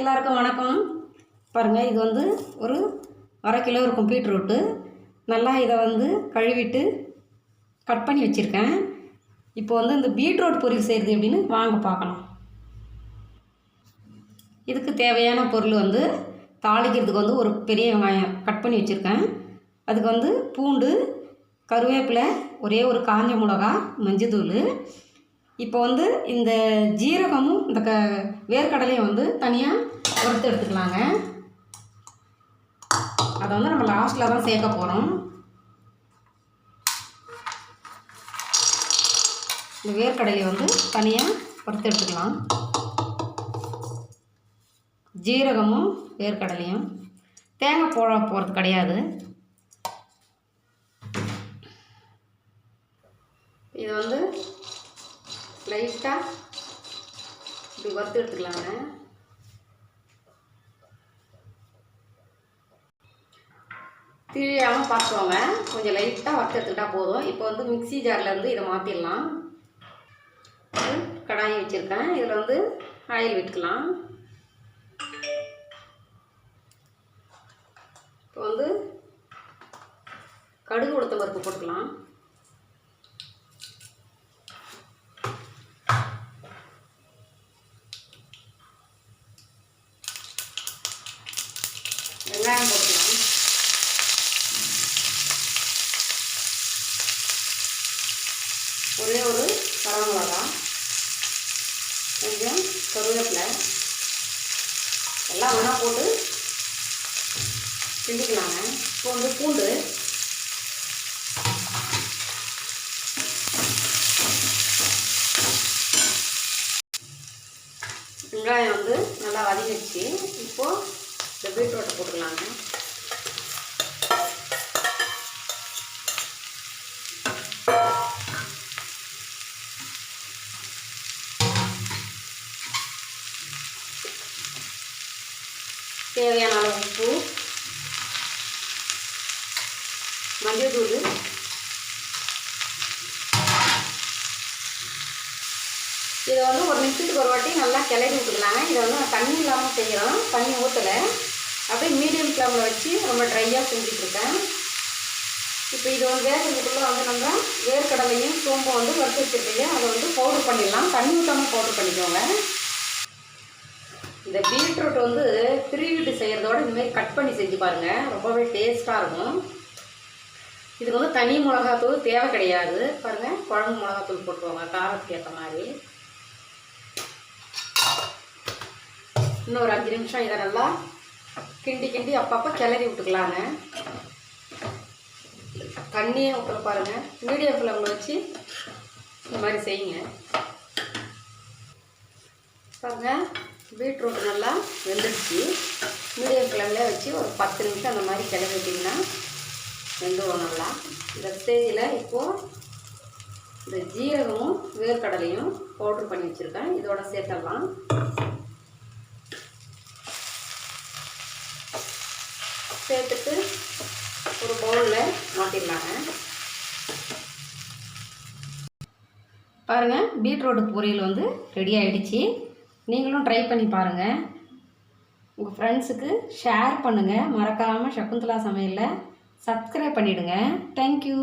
எல்லாருக்கும் வணக்கம். பாருங்கள் இது வந்து ஒரு அரை கிலோ இருக்கும் பீட்ரூட்டு. நல்லா இதை வந்து கழுவிட்டு கட் பண்ணி வச்சுருக்கேன். இப்போ வந்து இந்த பீட்ரூட் பொரியல் செய்கிறது எப்படின்னு வாங்க பார்க்கலாம். இதுக்கு தேவையான பொருள் வந்து தாளிக்கிறதுக்கு வந்து ஒரு பெரிய வெங்காயம் கட் பண்ணி வச்சுருக்கேன். அதுக்கு வந்து பூண்டு கருவேப்பிலை ஒரே ஒரு காஞ்ச மிளகா மஞ்சத்தூள் இப்போ வந்து இந்த ஜீரகமும் இந்த க வேர்க்கடலையும் வந்து தனியாக வறுத்து எடுத்துக்கலாங்க. அதை வந்து நம்ம லாஸ்ட்டில் தான் சேர்க்க போகிறோம் இந்த வேர்க்கடலையை வந்து தனியாக வறுத்து எடுத்துக்கலாம். ஜீரகமும் வேர்க்கடலையும். தேங்காய் போட போகிறது கிடையாது. இது வந்து லைட்டாக இப்படி வறுத்து எடுத்துக்கலாங்க திரியாமல் பார்த்துக்கோங்க. கொஞ்சம் லைட்டாக வறுத்து எடுத்துக்கிட்டா போதும். இப்போ வந்து மிக்ஸி ஜாரில் இருந்து இதை மாற்றிடலாம் கடாயை வச்சுருக்கேன். இதில் வந்து ஆயில் விட்டுக்கலாம். இப்போ வந்து கடுகு உளுத்த பருப்பு போட்டுக்கலாம். வெங்காயம் போட்டுக்கலாம் ஒரே ஒரு வரமிளகா கொஞ்சம் கருவேப்பிலை. எல்லாம் ஒன்றா போட்டு கிண்டிக்கலாங்க இப்போ வந்து பூண்டு. வெங்காயம் வந்து நல்லா வதங்கிடுச்சு. இப்போது இப்போ பீட்ரூட்டை போட்டுக்கலாங்க தேவையான அளவு உப்பு மஞ்சள் தூள் இதை வந்து ஒரு நிமிஷத்துக்கு ஒரு வாட்டி நல்லா கிளறி விட்டுக்கலாங்க. இதை வந்து நான் தண்ணி இல்லாமல் செய்கிறோம் தண்ணி ஊற்றலை அப்படியே மீடியம் ஃப்ளேமில் வச்சு ரொம்ப ட்ரையாக செஞ்சுட்ருக்கேன். இப்போ இது வந்து வேகிறதுக்குள்ளே வந்து நம்ம வேர்க்கடலையும் சோம்பும் வந்து வறுத்து வச்சுருக்கீங்க. அதை வந்து பவுடர் பண்ணிடலாம். தண்ணி ஊற்றாமல் பவுடர் பண்ணிக்கோங்க. இந்த பீட்ரூட் வந்து திருவிட்டு செய்கிறதோட இந்தமாரி கட் பண்ணி செஞ்சு பாருங்கள் ரொம்பவே டேஸ்ட்டாக இருக்கும். இதுக்கு வந்து தனி மிளகாத்தூள் தேவை கிடையாது. பாருங்கள் குழம்பு மிளகாத்தூள் போட்டுக்கோங்க காரத்துக்கு ஏற்ற மாதிரி. இன்னும் ஒரு அஞ்சு நிமிஷம் இதை நல்லா கிண்டி கிண்டி அப்பப்போ கிளறி விட்டுக்கலாங்க தண்ணியே ஊற்றல பாருங்கள் மீடியம் ஃப்ளேமில் வச்சு இந்த மாதிரி செய்யுங்க. பாருங்கள் பீட்ரூட் நல்லா வெந்துடுச்சு மீடியம் ஃப்ளேமில் வச்சு ஒரு பத்து நிமிஷம் அந்த மாதிரி கிளறி விட்டிங்கன்னா வெந்துடும் நல்லா. இந்த ஸ்டேஜில் இப்போது இந்த ஜீரகமும் வேர்க்கடலையும் பவுட்ரு பண்ணி வச்சுருக்கேன். இதோட சேர்த்தலாம் சேர்த்துட்டு ஒரு பவுலில் மாட்டிடலாங்க பாருங்கள் பீட்ரூட் பொரியல் வந்து ரெடி ஆகிடுச்சி நீங்களும் ட்ரை பண்ணி பாருங்கள் உங்கள் ஃப்ரெண்ட்ஸுக்கு ஷேர் பண்ணுங்கள் மறக்காமல் சகுந்தலா சமையலில் சப்ஸ்கிரைப் பண்ணிவிடுங்க தேங்க்யூ